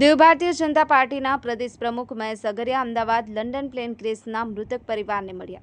દેવ ભારતીય જનતા પાર્ટીના પ્રદેશ પ્રમુખ મહેશ અગરિયા અમદાવાદ લંડન પ્લેન ક્રેસના મૃતક પરિવારને મળ્યા.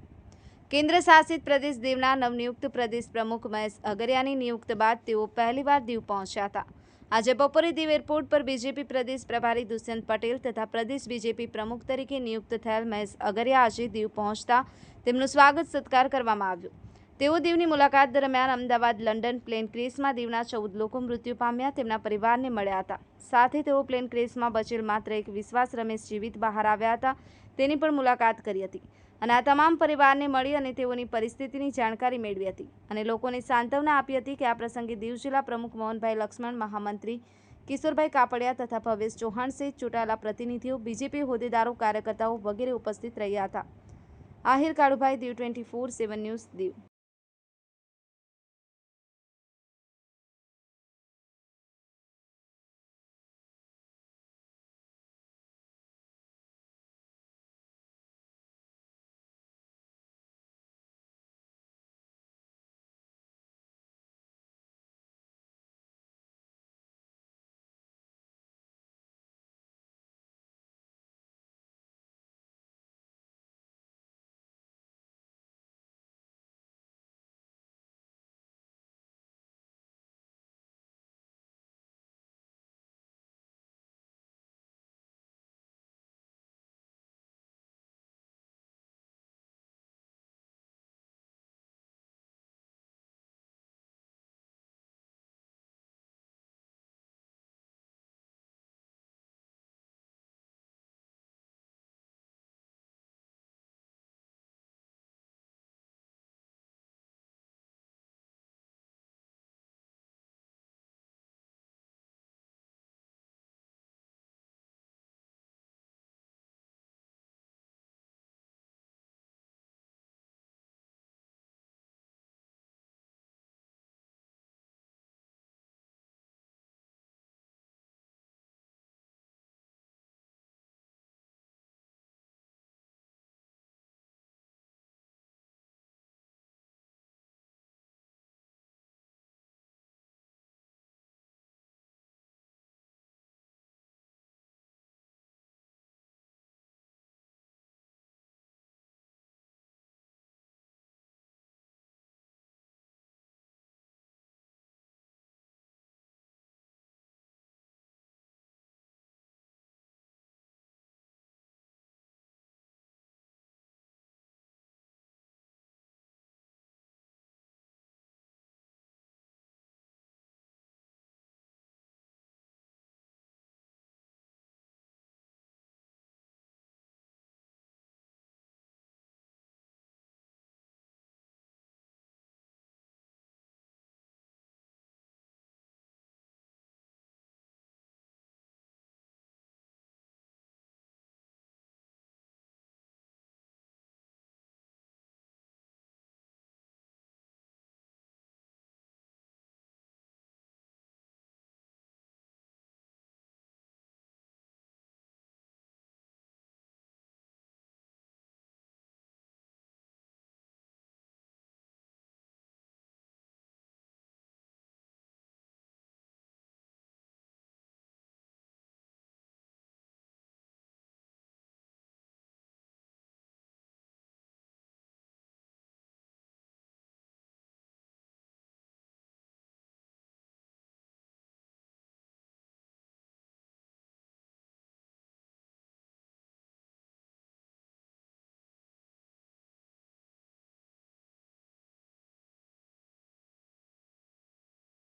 કેન્દ્ર શાસિત પ્રદેશ દીવના નવનિયુક્ત પ્રદેશ પ્રમુખ મહેશ અગરિયાની નિયુક્ત બાદ તેઓ પહેલીવાર દીવ પહોંચ્યા હતા. આજે બપોરે દીવ એરપોર્ટ પર બીજેપી પ્રદેશ પ્રભારી દુષ્યંત પટેલ તથા પ્રદેશ બીજેપી પ્રમુખ તરીકે નિયુક્ત થયેલ મહેશ અગરિયા આજે દીવ પહોંચતા તેમનું સ્વાગત સત્કાર કરવામાં આવ્યો. તેઓ દીવની મુલાકાત દરમિયાન અમદાવાદ, લંડન, પ્લેન ક્રેસમાં દીવના ચૌદ લોકો મૃત્યુ પામ્યા. તેમના પરિવારને મળ્યા હતા. સાથે તેઓ પ્લેન ક્રેસમાં બચેલ માત્ર એક વિશ્વાસ રમેશ જીવિત બહાર આવ્યા હતા. તેની પણ મુલાકાત કરી હતી અને આ તમામ પરિવારને મળી અને તેઓની પરિસ્થિતિની જાણકારી મેળવી હતી અને લોકોને સાંત્વના આપી હતી કે આ પ્રસંગે દીવ જિલ્લા પ્રમુખ મોહનભાઈ લક્ષ્મણ, મહામંત્રી કિશોરભાઈ કાપડિયા તથા ભવેશ ચૌહાણ સહિત ચૂંટાયેલા પ્રતિનિધિઓ, બીજેપી હોદ્દેદારો, કાર્યકર્તાઓ વગેરે ઉપસ્થિત રહ્યા હતા. Ahir Kalubhai, Diu twenty four seven news, Diu.